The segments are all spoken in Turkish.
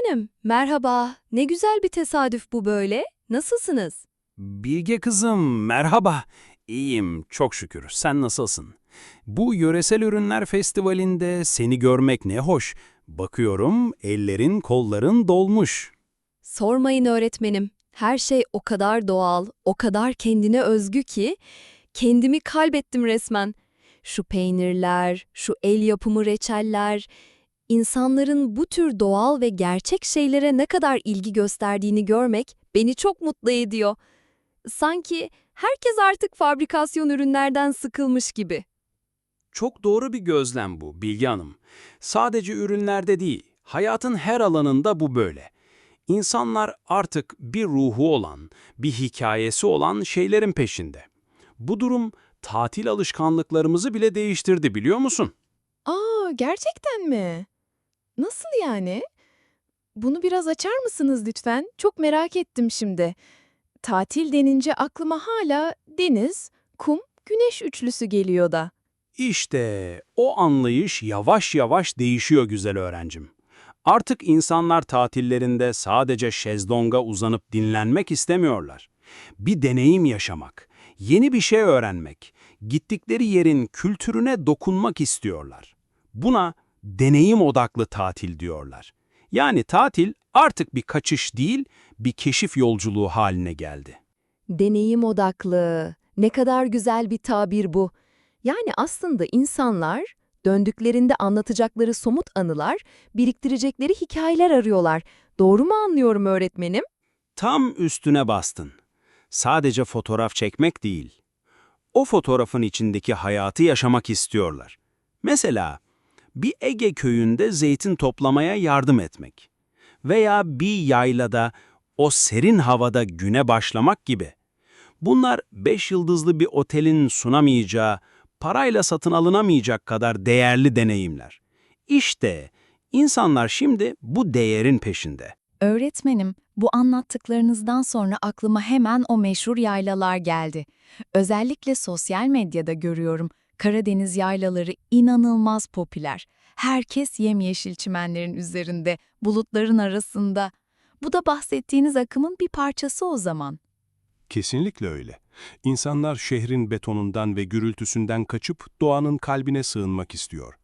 Öğretmenim, merhaba. Ne güzel bir tesadüf bu böyle. Nasılsınız? Bilge kızım, merhaba. İyiyim, çok şükür. Sen nasılsın? Bu Yöresel Ürünler Festivali'nde seni görmek ne hoş. Bakıyorum, ellerin, kolların dolmuş. Sormayın öğretmenim. Her şey o kadar doğal, o kadar kendine özgü ki kendimi kalbettim resmen. Şu peynirler, şu el yapımı reçeller, insanların bu tür doğal ve gerçek şeylere ne kadar ilgi gösterdiğini görmek beni çok mutlu ediyor. Sanki herkes artık fabrikasyon ürünlerden sıkılmış gibi. Çok doğru bir gözlem bu, Bilge Hanım. Sadece ürünlerde değil, hayatın her alanında bu böyle. İnsanlar artık bir ruhu olan, bir hikayesi olan şeylerin peşinde. Bu durum tatil alışkanlıklarımızı bile değiştirdi biliyor musun? Aa, gerçekten mi? Nasıl yani? Bunu biraz açar mısınız lütfen? Çok merak ettim şimdi. Tatil denince aklıma hala deniz, kum, güneş üçlüsü geliyor da. İşte o anlayış yavaş yavaş değişiyor güzel öğrencim. Artık insanlar tatillerinde sadece şezlonga uzanıp dinlenmek istemiyorlar. Bir deneyim yaşamak, yeni bir şey öğrenmek, gittikleri yerin kültürüne dokunmak istiyorlar. Buna deneyim odaklı tatil diyorlar. Yani tatil artık bir kaçış değil, bir keşif yolculuğu haline geldi. Deneyim odaklı. Ne kadar güzel bir tabir bu. Yani aslında insanlar döndüklerinde anlatacakları somut anılar, biriktirecekleri hikayeler arıyorlar. Doğru mu anlıyorum öğretmenim? Tam üstüne bastın. Sadece fotoğraf çekmek değil. O fotoğrafın içindeki hayatı yaşamak istiyorlar. Mesela bir Ege köyünde zeytin toplamaya yardım etmek. Veya bir yaylada o serin havada güne başlamak gibi. Bunlar beş yıldızlı bir otelin sunamayacağı, parayla satın alınamayacak kadar değerli deneyimler. İşte insanlar şimdi bu değerin peşinde. Öğretmenim, bu anlattıklarınızdan sonra aklıma hemen o meşhur yaylalar geldi. Özellikle sosyal medyada görüyorum. Karadeniz yaylaları inanılmaz popüler. Herkes yemyeşil çimenlerin üzerinde, bulutların arasında. Bu da bahsettiğiniz akımın bir parçası o zaman. Kesinlikle öyle. İnsanlar şehrin betonundan ve gürültüsünden kaçıp doğanın kalbine sığınmak istiyor.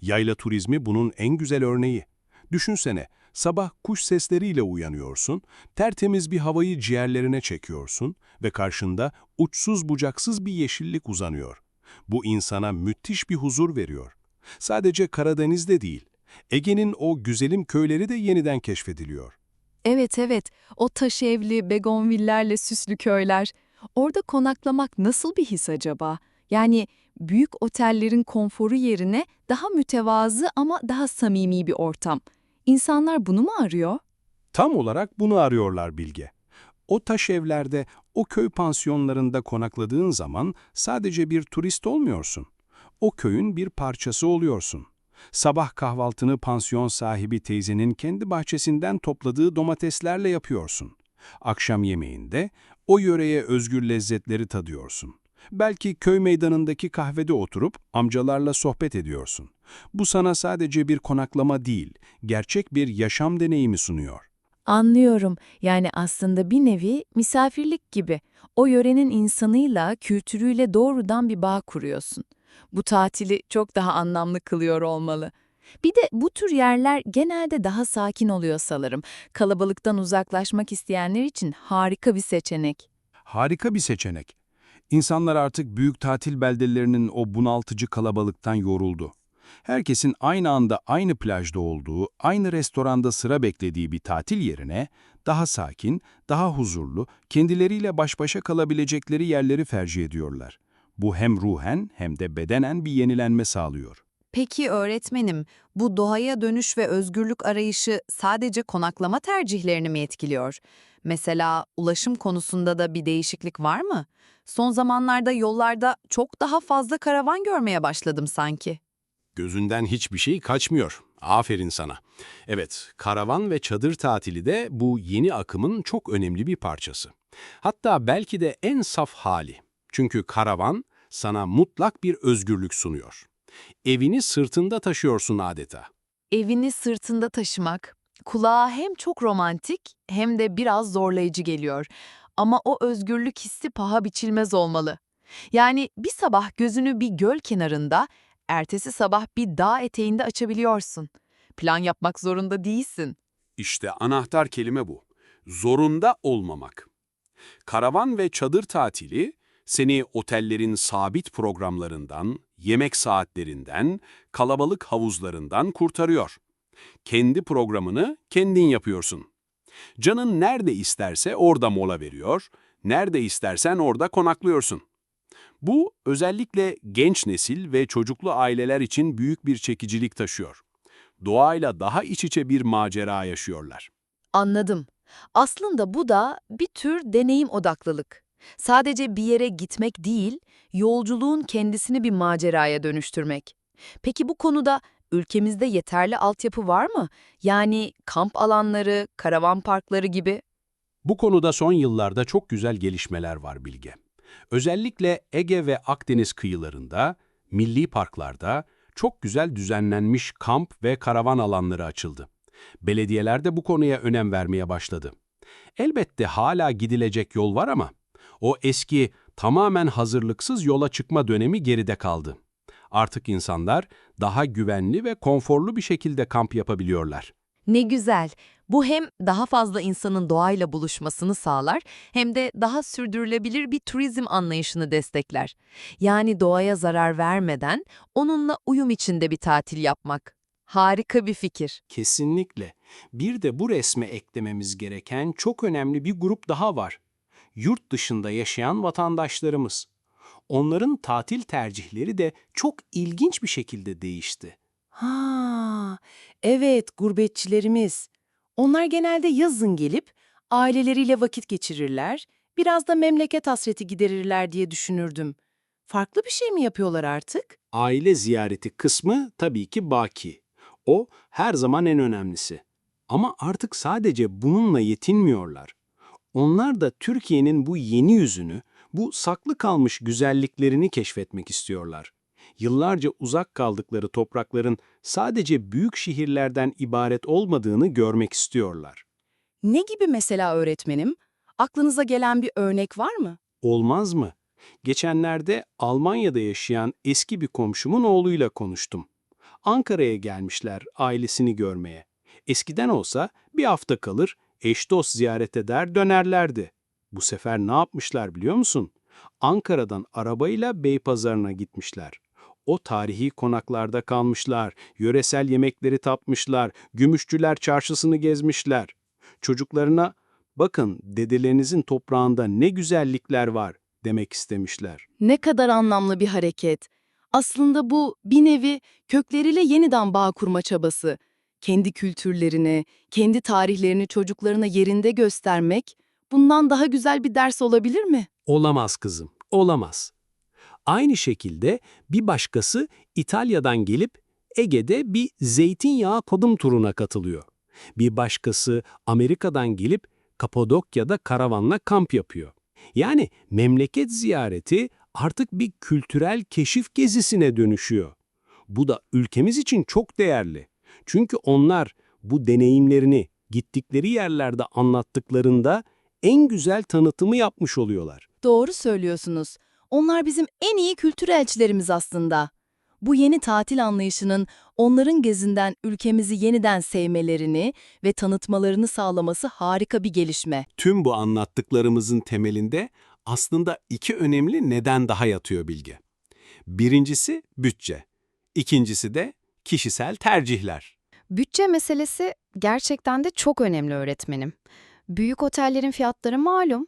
Yayla turizmi bunun en güzel örneği. Düşünsene, sabah kuş sesleriyle uyanıyorsun, tertemiz bir havayı ciğerlerine çekiyorsun ve karşında uçsuz bucaksız bir yeşillik uzanıyor. Bu insana müthiş bir huzur veriyor. Sadece Karadeniz'de değil, Ege'nin o güzelim köyleri de yeniden keşfediliyor. Evet evet, o taş evli, begonvillerle süslü köyler. Orada konaklamak nasıl bir his acaba? Yani büyük otellerin konforu yerine daha mütevazı ama daha samimi bir ortam. İnsanlar bunu mu arıyor? Tam olarak bunu arıyorlar Bilge. O taş evlerde, o köy pansiyonlarında konakladığın zaman sadece bir turist olmuyorsun. O köyün bir parçası oluyorsun. Sabah kahvaltını pansiyon sahibi teyzenin kendi bahçesinden topladığı domateslerle yapıyorsun. Akşam yemeğinde o yöreye özgür lezzetleri tadıyorsun. Belki köy meydanındaki kahvede oturup amcalarla sohbet ediyorsun. Bu sana sadece bir konaklama değil, gerçek bir yaşam deneyimi sunuyor. Anlıyorum. Yani aslında bir nevi misafirlik gibi. O yörenin insanıyla, kültürüyle doğrudan bir bağ kuruyorsun. Bu tatili çok daha anlamlı kılıyor olmalı. Bir de bu tür yerler genelde daha sakin oluyor sanırım. Kalabalıktan uzaklaşmak isteyenler için harika bir seçenek. Harika bir seçenek. İnsanlar artık büyük tatil beldelerinin o bunaltıcı kalabalıktan yoruldu. Herkesin aynı anda aynı plajda olduğu, aynı restoranda sıra beklediği bir tatil yerine daha sakin, daha huzurlu, kendileriyle baş başa kalabilecekleri yerleri tercih ediyorlar. Bu hem ruhen hem de bedenen bir yenilenme sağlıyor. Peki öğretmenim, bu doğaya dönüş ve özgürlük arayışı sadece konaklama tercihlerini mi etkiliyor? Mesela ulaşım konusunda da bir değişiklik var mı? Son zamanlarda yollarda çok daha fazla karavan görmeye başladım sanki. Gözünden hiçbir şey kaçmıyor. Aferin sana. Evet, karavan ve çadır tatili de bu yeni akımın çok önemli bir parçası. Hatta belki de en saf hali. Çünkü karavan sana mutlak bir özgürlük sunuyor. Evini sırtında taşıyorsun adeta. Evini sırtında taşımak. Kulağa hem çok romantik hem de biraz zorlayıcı geliyor. Ama o özgürlük hissi paha biçilmez olmalı. Yani bir sabah gözünü bir göl kenarında, ertesi sabah bir dağ eteğinde açabiliyorsun. Plan yapmak zorunda değilsin. İşte anahtar kelime bu. Zorunda olmamak. Karavan ve çadır tatili seni otellerin sabit programlarından, yemek saatlerinden, kalabalık havuzlarından kurtarıyor. Kendi programını kendin yapıyorsun. Canın nerede isterse orada mola veriyor, nerede istersen orada konaklıyorsun. Bu özellikle genç nesil ve çocuklu aileler için büyük bir çekicilik taşıyor. Doğayla daha iç içe bir macera yaşıyorlar. Anladım. Aslında bu da bir tür deneyim odaklılık. Sadece bir yere gitmek değil, yolculuğun kendisini bir maceraya dönüştürmek. Peki bu konuda ülkemizde yeterli altyapı var mı? Yani kamp alanları, karavan parkları gibi. Bu konuda son yıllarda çok güzel gelişmeler var Bilge. Özellikle Ege ve Akdeniz kıyılarında, milli parklarda çok güzel düzenlenmiş kamp ve karavan alanları açıldı. Belediyeler de bu konuya önem vermeye başladı. Elbette hala gidilecek yol var ama o eski tamamen hazırlıksız yola çıkma dönemi geride kaldı. Artık insanlar daha güvenli ve konforlu bir şekilde kamp yapabiliyorlar. Ne güzel. Bu hem daha fazla insanın doğayla buluşmasını sağlar hem de daha sürdürülebilir bir turizm anlayışını destekler. Yani doğaya zarar vermeden onunla uyum içinde bir tatil yapmak. Harika bir fikir. Kesinlikle. Bir de bu resme eklememiz gereken çok önemli bir grup daha var. Yurt dışında yaşayan vatandaşlarımız. Onların tatil tercihleri de çok ilginç bir şekilde değişti. Ha, evet gurbetçilerimiz. Onlar genelde yazın gelip aileleriyle vakit geçirirler, biraz da memleket hasreti giderirler diye düşünürdüm. Farklı bir şey mi yapıyorlar artık? Aile ziyareti kısmı tabii ki baki. O her zaman en önemlisi. Ama artık sadece bununla yetinmiyorlar. Onlar da Türkiye'nin bu yeni yüzünü, bu saklı kalmış güzelliklerini keşfetmek istiyorlar. Yıllarca uzak kaldıkları toprakların sadece büyük şehirlerden ibaret olmadığını görmek istiyorlar. Ne gibi mesela öğretmenim? Aklınıza gelen bir örnek var mı? Olmaz mı? Geçenlerde Almanya'da yaşayan eski bir komşumun oğluyla konuştum. Ankara'ya gelmişler ailesini görmeye. Eskiden olsa bir hafta kalır, eş dost ziyaret eder dönerlerdi. Bu sefer ne yapmışlar biliyor musun? Ankara'dan arabayla Beypazarı'na gitmişler. O tarihi konaklarda kalmışlar, yöresel yemekleri tatmışlar, Gümüşçüler Çarşısı'nı gezmişler. Çocuklarına, bakın dedelerinizin toprağında ne güzellikler var demek istemişler. Ne kadar anlamlı bir hareket. Aslında bu bir nevi kökleriyle yeniden bağ kurma çabası. Kendi kültürlerini, kendi tarihlerini çocuklarına yerinde göstermek, bundan daha güzel bir ders olabilir mi? Olamaz kızım, olamaz. Aynı şekilde bir başkası İtalya'dan gelip Ege'de bir zeytinyağı kodım turuna katılıyor. Bir başkası Amerika'dan gelip Kapadokya'da karavanla kamp yapıyor. Yani memleket ziyareti artık bir kültürel keşif gezisine dönüşüyor. Bu da ülkemiz için çok değerli. Çünkü onlar bu deneyimlerini gittikleri yerlerde anlattıklarında en güzel tanıtımı yapmış oluyorlar. Doğru söylüyorsunuz. Onlar bizim en iyi kültür elçilerimiz aslında. Bu yeni tatil anlayışının onların gezinden ülkemizi yeniden sevmelerini ve tanıtmalarını sağlaması harika bir gelişme. Tüm bu anlattıklarımızın temelinde aslında iki önemli neden daha yatıyor Bilge. Birincisi bütçe, ikincisi de kişisel tercihler. Bütçe meselesi gerçekten de çok önemli öğretmenim. Büyük otellerin fiyatları malum.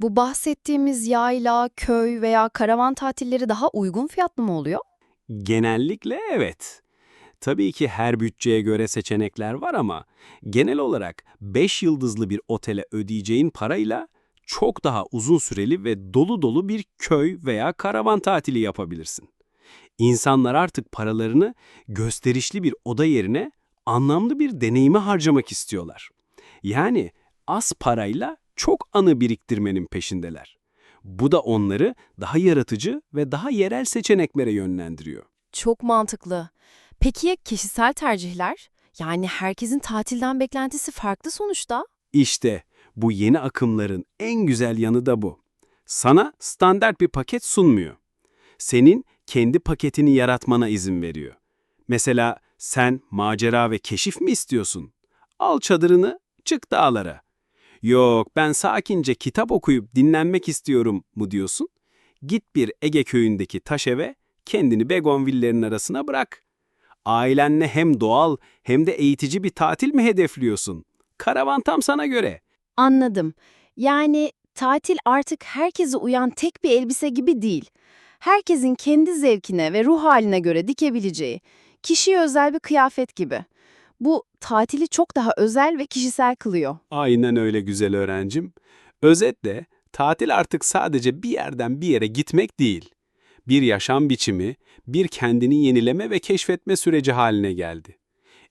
Bu bahsettiğimiz yayla, köy veya karavan tatilleri daha uygun fiyatlı mı oluyor? Genellikle evet. Tabii ki her bütçeye göre seçenekler var ama genel olarak 5 yıldızlı bir otele ödeyeceğin parayla çok daha uzun süreli ve dolu dolu bir köy veya karavan tatili yapabilirsin. İnsanlar artık paralarını gösterişli bir oda yerine anlamlı bir deneyime harcamak istiyorlar. Yani az parayla çok anı biriktirmenin peşindeler. Bu da onları daha yaratıcı ve daha yerel seçeneklere yönlendiriyor. Çok mantıklı. Peki ya kişisel tercihler? Yani herkesin tatilden beklentisi farklı sonuçta. İşte bu yeni akımların en güzel yanı da bu. Sana standart bir paket sunmuyor. Senin kendi paketini yaratmana izin veriyor. Mesela sen macera ve keşif mi istiyorsun? Al çadırını, çık dağlara. Yok ben sakince kitap okuyup dinlenmek istiyorum mu diyorsun? Git bir Ege köyündeki taş eve, kendini begonvillerin arasına bırak. Ailenle hem doğal hem de eğitici bir tatil mi hedefliyorsun? Karavan tam sana göre. Anladım. Yani tatil artık herkese uyan tek bir elbise gibi değil. Herkesin kendi zevkine ve ruh haline göre dikebileceği, kişiye özel bir kıyafet gibi. Bu tatili çok daha özel ve kişisel kılıyor. Aynen öyle güzel öğrencim. Özetle tatil artık sadece bir yerden bir yere gitmek değil. Bir yaşam biçimi, bir kendini yenileme ve keşfetme süreci haline geldi.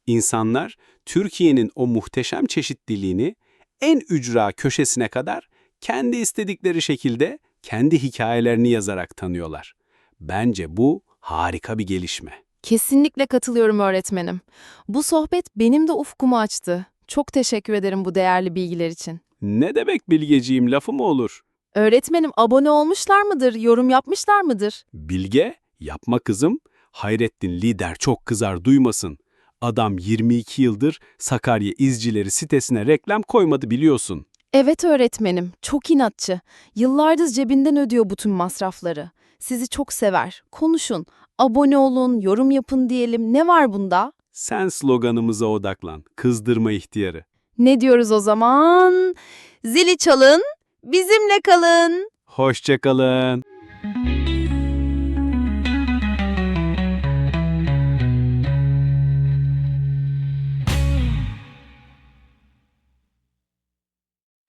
İnsanlar Türkiye'nin o muhteşem çeşitliliğini en ücra köşesine kadar kendi istedikleri şekilde kendi hikayelerini yazarak tanıyorlar. Bence bu harika bir gelişme. Kesinlikle katılıyorum öğretmenim. Bu sohbet benim de ufkumu açtı. Çok teşekkür ederim bu değerli bilgiler için. Ne demek bilgeciğim lafı mı olur? Öğretmenim abone olmuşlar mıdır, yorum yapmışlar mıdır? Bilge, yapma kızım. Hayrettin lider çok kızar duymasın. Adam 22 yıldır Sakarya İzcileri sitesine reklam koymadı biliyorsun. Evet öğretmenim, çok inatçı. Yıllardır cebinden ödüyor bütün masrafları. Sizi çok sever. Konuşun, abone olun, yorum yapın diyelim. Ne var bunda? Sen sloganımıza odaklan. Kızdırma ihtiyarı. Ne diyoruz o zaman? Zili çalın, bizimle kalın. Hoşçakalın.